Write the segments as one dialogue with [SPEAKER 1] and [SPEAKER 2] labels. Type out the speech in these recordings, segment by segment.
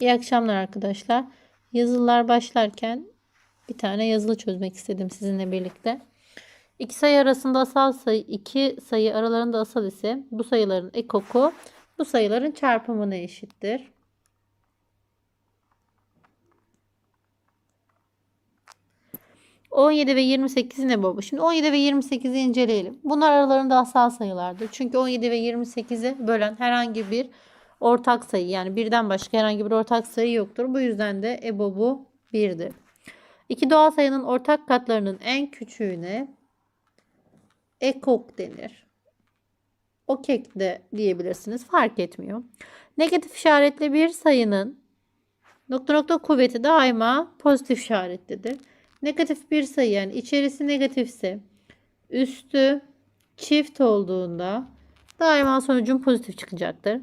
[SPEAKER 1] İyi akşamlar arkadaşlar. Yazılılar başlarken bir tane yazılı çözmek istedim sizinle birlikte. İki sayı arasında asal sayı, iki sayı aralarında asal ise bu sayıların ekoku bu sayıların çarpımına eşittir. ...17 ve 28 ne baba? Şimdi 17 ve 28'i inceleyelim. Bunlar aralarında asal sayılardır. Çünkü 17 ve 28'i bölen herhangi bir ortak sayı yani birden başka herhangi bir ortak sayı yoktur. Bu yüzden de EBOB'u 1'dir. İki doğal sayının ortak katlarının en küçüğüne ekok denir. Okek de diyebilirsiniz. Fark etmiyor. Negatif işaretli bir sayının nokta nokta kuvveti daima pozitif işaretlidir. Negatif bir sayı yani içerisi negatifse üstü çift olduğunda daima sonucun pozitif çıkacaktır.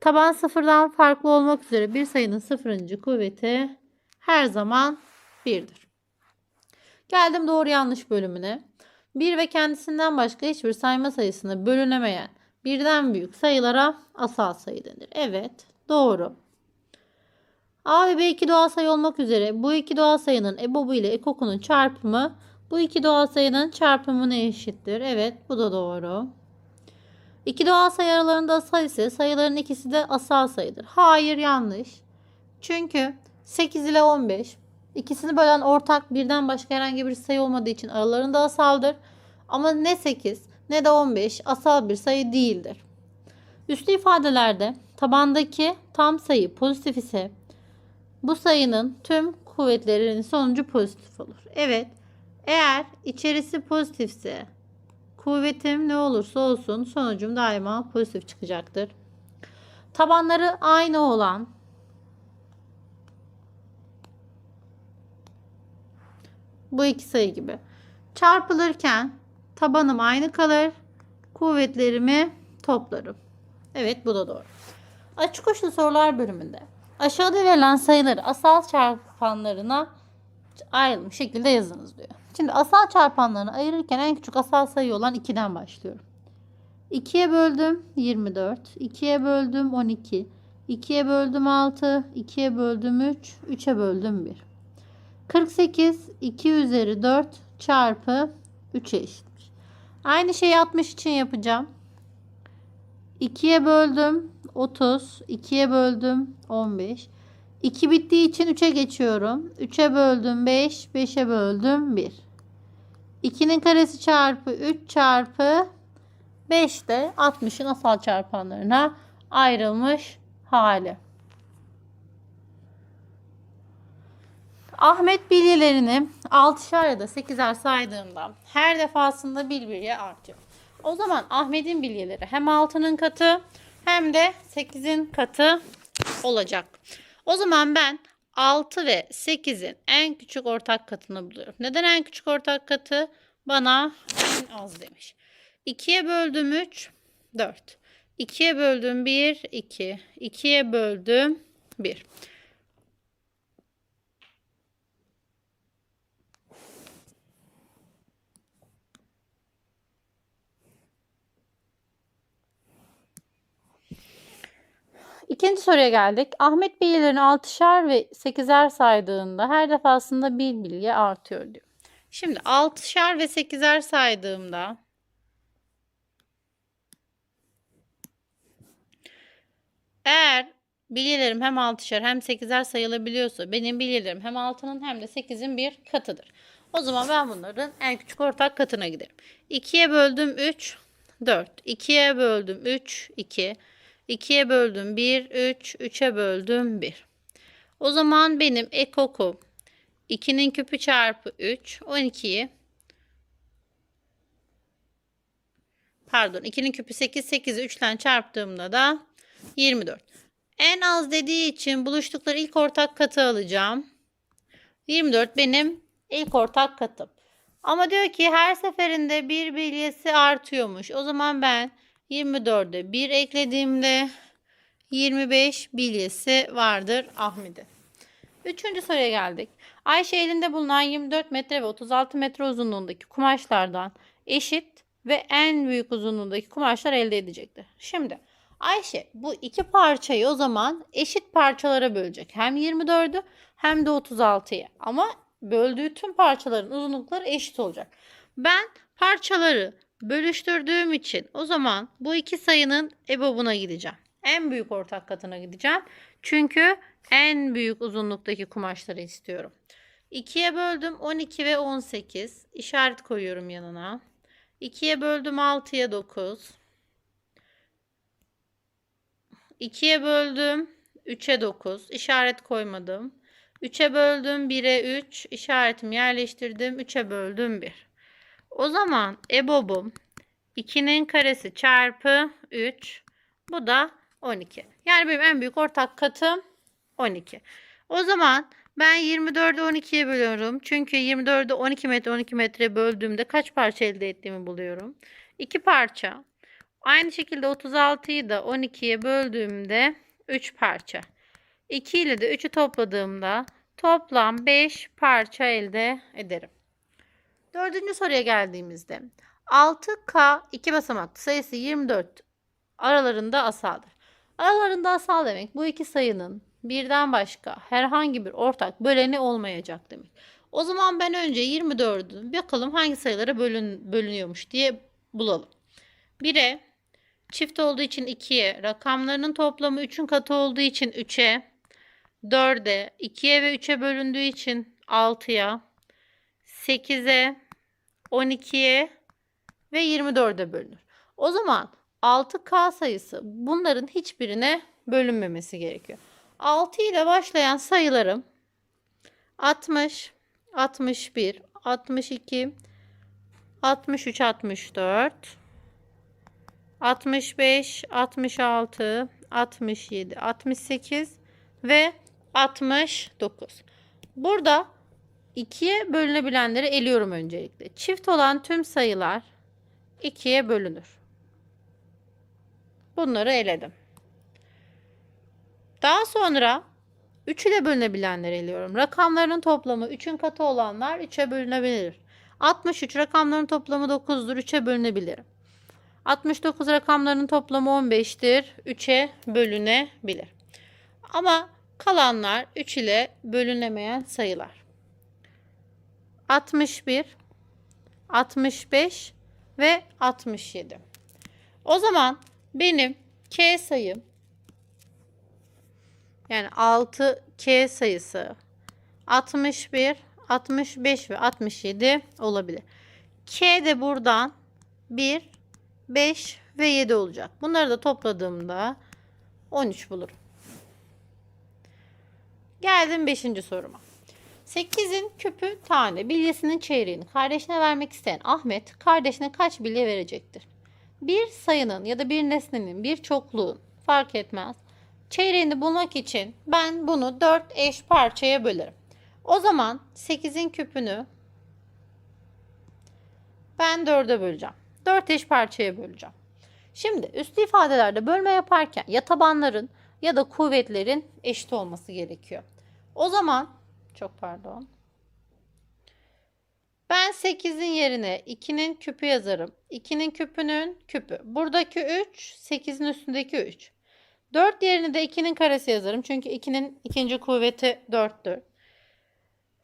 [SPEAKER 1] Taban sıfırdan farklı olmak üzere bir sayının sıfırıncı kuvveti her zaman 1'dir. Geldim doğru yanlış bölümüne. 1 ve kendisinden başka hiçbir sayma sayısına bölünemeyen birden büyük sayılara asal sayı denir. Evet doğru. A ve B iki doğal sayı olmak üzere bu iki doğal sayının EBOB'u ile EKOK'unun çarpımı bu iki doğal sayının çarpımına eşittir. Evet bu da doğru. İki doğal sayı aralarında asal ise sayıların ikisi de asal sayıdır. Hayır yanlış. Çünkü 8 ile 15 ikisini bölen ortak birden başka herhangi bir sayı olmadığı için aralarında asaldır. Ama ne 8 ne de 15 asal bir sayı değildir. Üslü ifadelerde tabandaki tam sayı pozitif ise bu sayının tüm kuvvetlerinin sonucu pozitif olur. Evet eğer içerisi pozitifse Kuvvetim ne olursa olsun sonucum daima pozitif çıkacaktır. Tabanları aynı olan bu iki sayı gibi çarpılırken tabanım aynı kalır. Kuvvetlerimi toplarım. Evet bu da doğru. Açık uçlu sorular bölümünde aşağıda verilen sayıları asal çarpanlarına ayrılmış şekilde yazınız diyor. Şimdi asal çarpanlarını ayırırken en küçük asal sayı olan 2'den başlıyorum. 2'ye böldüm 24, 2'ye böldüm 12, 2'ye böldüm 6, 2'ye böldüm 3, 3'e böldüm 1. 48, 2 üzeri 4 çarpı 3'e eşitmiş. Aynı şeyi 60 için yapacağım. 2'ye böldüm 30, 2'ye böldüm 15. 2 bittiği için 3'e geçiyorum. 3'e böldüm 5, 5'e böldüm 1. 2'nin karesi çarpı 3 çarpı 5 de 60'ın asal çarpanlarına ayrılmış hali. Ahmet bilyelerini 6'şer ya da 8'er saydığımda her defasında bir bilye artıyor. O zaman Ahmet'in bilyeleri hem 6'nın katı hem de 8'in katı olacak. O zaman ben 6 ve 8'in en küçük ortak katını buluyorum. Neden en küçük ortak katı? Bana en az demiş. 2'ye böldüm 3, 4. 2'ye böldüm 1, 2. 2'ye böldüm 1. İkinci soruya geldik. Ahmet bilyelerini 6'şer ve 8'er saydığında her defasında bir bilye artıyor diyor. Şimdi 6'şer ve 8'er saydığımda eğer bilyelerim hem 6'şer hem 8'er sayılabiliyorsa benim bilyelerim hem 6'nın hem de 8'in bir katıdır. O zaman ben bunların en küçük ortak katına giderim. 2'ye böldüm 3, 4. 2'ye böldüm 3, 2. 2'ye böldüm 1, 3, 3'e böldüm 1. O zaman benim ekokum 2'nin küpü çarpı 3, 12'yi pardon 2'nin küpü 8, 8'i 3'ten çarptığımda da 24. En az dediği için buluştukları ilk ortak katı alacağım. 24 benim ilk ortak katım. Ama diyor ki her seferinde bir bilyesi artıyormuş. O zaman ben 24'e 1 eklediğimde 25 bilyesi vardır Ahmet'in. Üçüncü soruya geldik. Ayşe elinde bulunan 24 metre ve 36 metre uzunluğundaki kumaşlardan eşit ve en büyük uzunluğundaki kumaşlar elde edecektir. Şimdi Ayşe bu iki parçayı o zaman eşit parçalara bölecek. Hem 24'ü hem de 36'yı. Ama böldüğü tüm parçaların uzunlukları eşit olacak. Ben parçaları bölüştürdüğüm için o zaman bu iki sayının ebobuna gideceğim. En büyük ortak katına gideceğim. Çünkü en büyük uzunluktaki kumaşları istiyorum. 2'ye böldüm 12 ve 18. İşaret koyuyorum yanına. 2'ye böldüm 6'ya 9. 2'ye böldüm 3'e 9. İşaret koymadım. 3'e böldüm 1'e 3. İşaretimi yerleştirdim. 3'e böldüm 1. O zaman EBOB'um 2'nin karesi çarpı 3. Bu da 12. Yani benim en büyük ortak katım 12. O zaman ben 24'ü 12'ye bölüyorum. Çünkü 24'ü 12 metre 12 metre böldüğümde kaç parça elde ettiğimi buluyorum. 2 parça. Aynı şekilde 36'yı da 12'ye böldüğümde 3 parça. 2 ile de 3'ü topladığımda toplam 5 parça elde ederim. Dördüncü soruya geldiğimizde 6K iki basamaklı sayısı 24 aralarında asaldır. Aralarında asal demek bu iki sayının birden başka herhangi bir ortak böleni olmayacak demek. O zaman ben önce 24'ü bakalım hangi sayılara bölün, bölünüyormuş diye bulalım. 1'e çift olduğu için 2'ye, rakamlarının toplamı 3'ün katı olduğu için 3'e, 4'e, 2'ye ve 3'e bölündüğü için 6'ya, 8'e, 12'ye ve 24'e bölünür. O zaman 6K sayısı bunların hiçbirine bölünmemesi gerekiyor. 6 ile başlayan sayılarım 60, 61, 62, 63, 64, 65, 66, 67, 68 ve 69. Burada ikiye bölünebilenleri eliyorum öncelikle. Çift olan tüm sayılar ikiye bölünür. Bunları eledim. Daha sonra 3 ile bölünebilenleri eliyorum. Rakamların toplamı 3'ün katı olanlar 3'e bölünebilir. 63 rakamların toplamı 9'dur. 3'e bölünebilir. 69 rakamların toplamı 15'tir. 3'e bölünebilir. Ama kalanlar 3 ile bölünemeyen sayılar. 61, 65 ve 67. O zaman benim K sayım yani 6K sayısı 61, 65 ve 67 olabilir. K de buradan 1, 5 ve 7 olacak. Bunları da topladığımda 13 bulurum. Geldim 5. soruma. 8'in küpü tane bilyesinin çeyreğini kardeşine vermek isteyen Ahmet kardeşine kaç bilye verecektir? Bir sayının ya da bir nesnenin bir çokluğun fark etmez. Çeyreğini bulmak için ben bunu 4 eş parçaya bölerim. O zaman 8'in küpünü ben 4'e böleceğim. 4 eş parçaya böleceğim. Şimdi üslü ifadelerde bölme yaparken ya tabanların ya da kuvvetlerin eşit olması gerekiyor. O zaman çok pardon. Ben 8'in yerine 2'nin küpü yazarım. 2'nin küpünün küpü. Buradaki 3, 8'in üstündeki 3. 4 yerine de 2'nin karesi yazarım. Çünkü 2'nin ikinci kuvveti 4'tür.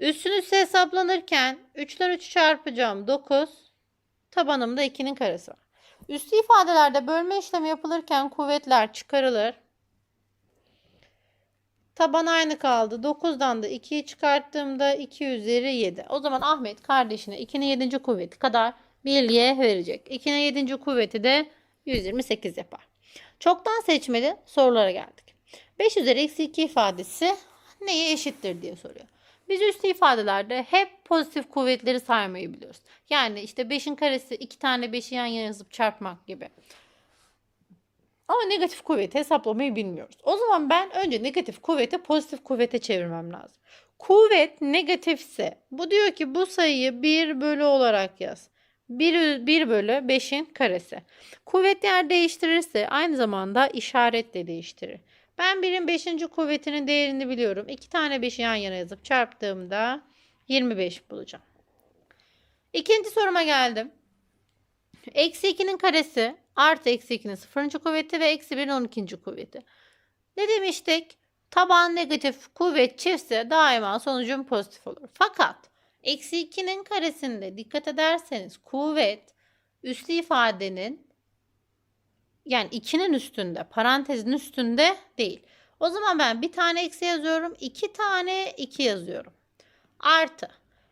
[SPEAKER 1] Üstün üstü hesaplanırken 3'ler 3'ü çarpacağım. 9. Tabanımda 2'nin karesi var. Üstü ifadelerde bölme işlemi yapılırken kuvvetler çıkarılır. Taban aynı kaldı. 9'dan da 2'yi çıkarttığımda 2 üzeri 7. O zaman Ahmet kardeşine 2'nin 7. kuvveti kadar bilye verecek. 2'nin 7. kuvveti de 128 yapar. Çoktan seçmeli sorulara geldik. 5 üzeri eksi 2 ifadesi neye eşittir diye soruyor. Biz üstü ifadelerde hep pozitif kuvvetleri saymayı biliyoruz. Yani işte 5'in karesi 2 tane 5'i yan yana yazıp çarpmak gibi. Ama negatif kuvveti hesaplamayı bilmiyoruz. O zaman ben önce negatif kuvveti pozitif kuvvete çevirmem lazım. Kuvvet negatifse bu diyor ki bu sayıyı 1 bölü olarak yaz. 1, 1 bölü 5'in karesi. Kuvvet yer değiştirirse aynı zamanda işaret de değiştirir. Ben 1'in 5. kuvvetinin değerini biliyorum. 2 tane 5'i yan yana yazıp çarptığımda 25 bulacağım. İkinci soruma geldim. Eksi 2'nin karesi artı eksi 2'nin sıfırıncı kuvveti ve eksi 1'in 12. kuvveti. Ne demiştik? Taban negatif kuvvet çiftse daima sonucun pozitif olur. Fakat eksi 2'nin karesinde dikkat ederseniz kuvvet üslü ifadenin yani 2'nin üstünde parantezin üstünde değil. O zaman ben bir tane eksi yazıyorum. iki tane 2 yazıyorum. Artı.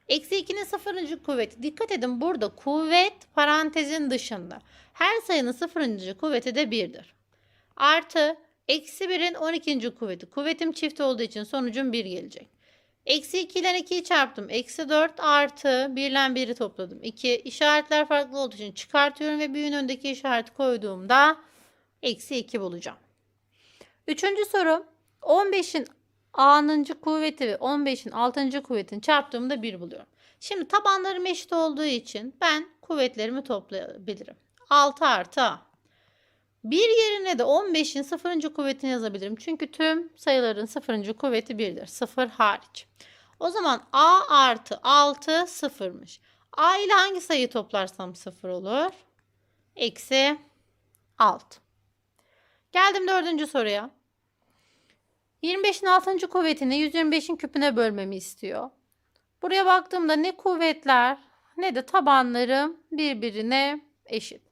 [SPEAKER 1] Eksi 2'nin sıfırıncı kuvveti. Dikkat edin burada kuvvet parantezin dışında. Her sayının sıfırıncı kuvveti de 1'dir. Artı. Eksi 1'in 12. kuvveti. Kuvvetim çift olduğu için sonucum 1 gelecek. Eksi 2 ile 2'yi çarptım. Eksi 4 artı 1 ile 1'i topladım. 2 işaretler farklı olduğu için çıkartıyorum ve büyüğün önündeki işareti koyduğumda eksi 2 bulacağım. Üçüncü soru 15'in a'nıncı kuvveti ve 15'in 6. kuvvetini çarptığımda 1 buluyorum. Şimdi tabanlarım eşit olduğu için ben kuvvetlerimi toplayabilirim. 6 artı a. 1 yerine de 15'in 0. kuvvetini yazabilirim. Çünkü tüm sayıların 0. kuvveti 1'dir. 0 hariç. O zaman a artı 6 sıfırmış. a ile hangi sayıyı toplarsam 0 olur? Eksi 6. Geldim dördüncü soruya. 25'in 6. kuvvetini 125'in küpüne bölmemi istiyor. Buraya baktığımda ne kuvvetler ne de tabanlarım birbirine eşit.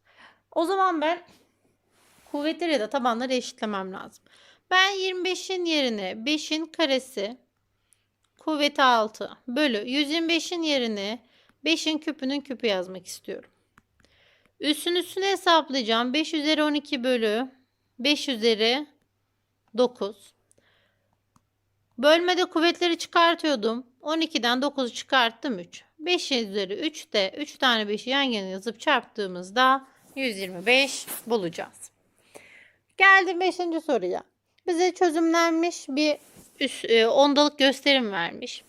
[SPEAKER 1] O zaman ben kuvvetleri ya da tabanları eşitlemem lazım. Ben 25'in yerine 5'in karesi kuvveti 6 bölü 125'in yerine 5'in küpünün küpü yazmak istiyorum. Üssün üstüne hesaplayacağım. 5 üzeri 12 bölü 5 üzeri 9. Bölmede kuvvetleri çıkartıyordum. 12'den 9'u çıkarttım 3. 5 üzeri 3 de 3 tane 5'i yan yana yazıp çarptığımızda 125 bulacağız. Geldim 5. soruya. Bize çözümlenmiş bir üst, e, ondalık gösterim vermiş.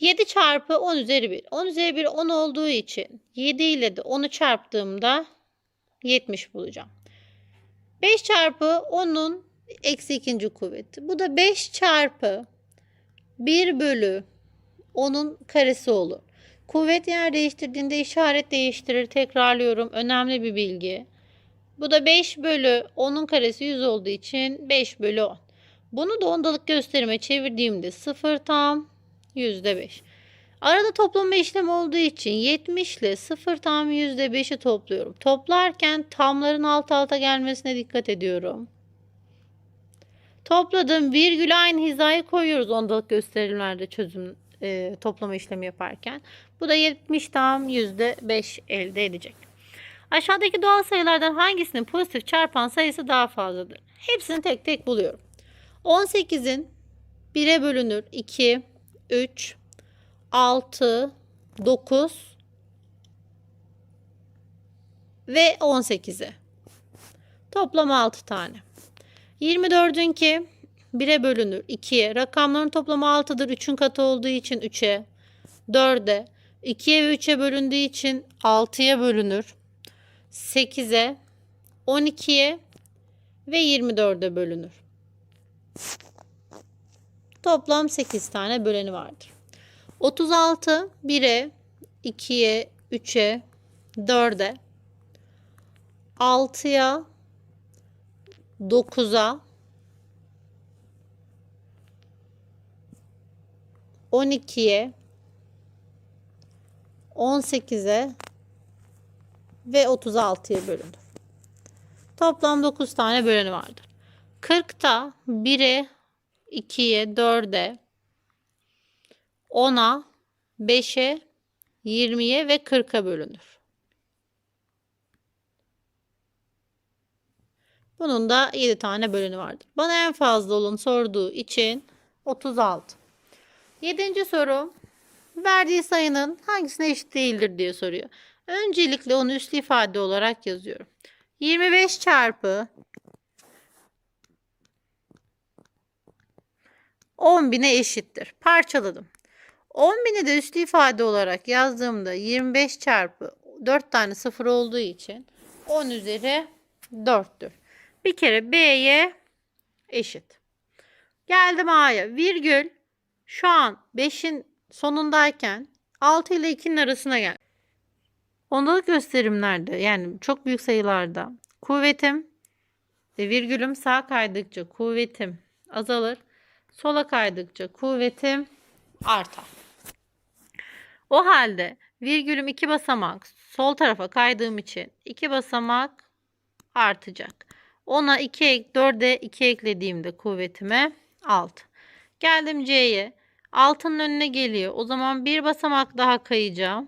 [SPEAKER 1] 7 çarpı 10 üzeri 1. 10 üzeri 1 10 olduğu için 7 ile de 10'u çarptığımda 70 bulacağım. 5 çarpı 10'un eksi ikinci kuvveti. Bu da 5 çarpı 1 bölü 10'un karesi olur. Kuvvet yer değiştirdiğinde işaret değiştirir. Tekrarlıyorum. Önemli bir bilgi. Bu da 5 bölü 10'un karesi 100 olduğu için 5 bölü 10. Bunu da ondalık gösterime çevirdiğimde 0 tam %5. Arada toplama işlemi olduğu için 70 ile 0 tam %5'i topluyorum. Toplarken tamların alt alta gelmesine dikkat ediyorum. Topladım virgül aynı hizaya koyuyoruz ondalık gösterimlerde çözüm e, toplama işlemi yaparken. Bu da 70 tam %5 elde edecek. Aşağıdaki doğal sayılardan hangisinin pozitif çarpan sayısı daha fazladır? Hepsini tek tek buluyorum. 18'in 1'e bölünür 2, 3, 6, 9 ve 18'e. Toplam 6 tane. 24'ünki 1'e bölünür 2'ye. Rakamların toplamı 6'dır. 3'ün katı olduğu için 3'e. 4'e. 2'ye ve 3'e bölündüğü için 6'ya bölünür. 8'e. 12'ye ve 24'e bölünür. Toplam 8 tane böleni vardır. 36 1'e, 2'ye, 3'e, 4'e, 6'ya, 9'a, 12'ye, 18'e ve 36'ya bölünür. Toplam 9 tane böleni vardır. 40'ta 1'e, 2'ye, 4'e, 10'a, 5'e, 20'ye ve 40'a bölünür. Bunun da 7 tane bölünü vardır. Bana en fazla olan sorduğu için 36. 7. soru. Verdiği sayının hangisine eşit değildir diye soruyor. Öncelikle onu üslü ifade olarak yazıyorum. 25 çarpı 10.000'e eşittir. Parçaladım. 10.000'i de üslü ifade olarak yazdığımda 25 çarpı 4 tane sıfır olduğu için 10 üzeri 4'tür. Bir kere B'ye eşit. Geldim A'ya. Virgül şu an 5'in sonundayken 6 ile 2'nin arasına gel. Ondalık gösterimlerde yani çok büyük sayılarda kuvvetim ve virgülüm sağa kaydıkça kuvvetim azalır. Sola kaydıkça kuvvetim artar. O halde virgülüm iki basamak sol tarafa kaydığım için iki basamak artacak. Ona 2 ek 4'e 2 eklediğimde kuvvetime 6. Geldim C'ye. Altının önüne geliyor. O zaman bir basamak daha kayacağım.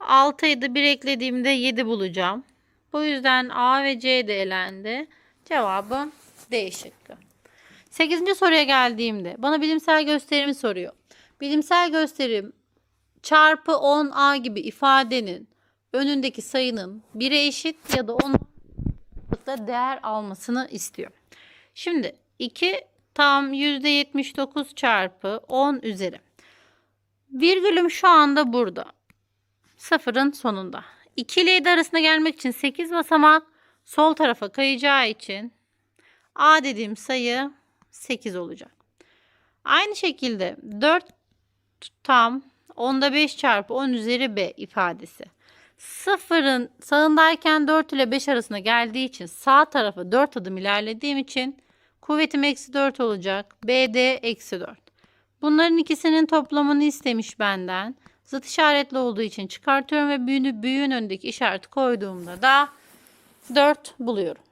[SPEAKER 1] 6'yı da 1 eklediğimde 7 bulacağım. Bu yüzden A ve C de elendi. Cevabım D şıkkı. 8. soruya geldiğimde bana bilimsel gösterimi soruyor. Bilimsel gösterim çarpı 10A gibi ifadenin önündeki sayının 1'e eşit ya da 10 da değer almasını istiyor. Şimdi 2 tam %79 çarpı 10 üzeri. Virgülüm şu anda burada. Sıfırın sonunda. 2 ile 7 arasında gelmek için 8 basamak sol tarafa kayacağı için A dediğim sayı 8 olacak. Aynı şekilde 4 tam onda 5 çarpı 10 üzeri B ifadesi. Sıfırın sağındayken 4 ile 5 arasında geldiği için sağ tarafa 4 adım ilerlediğim için kuvvetim eksi 4 olacak. BD eksi 4. Bunların ikisinin toplamını istemiş benden. Zıt işaretli olduğu için çıkartıyorum ve büyüğünü büyüğün önündeki işareti koyduğumda da 4 buluyorum.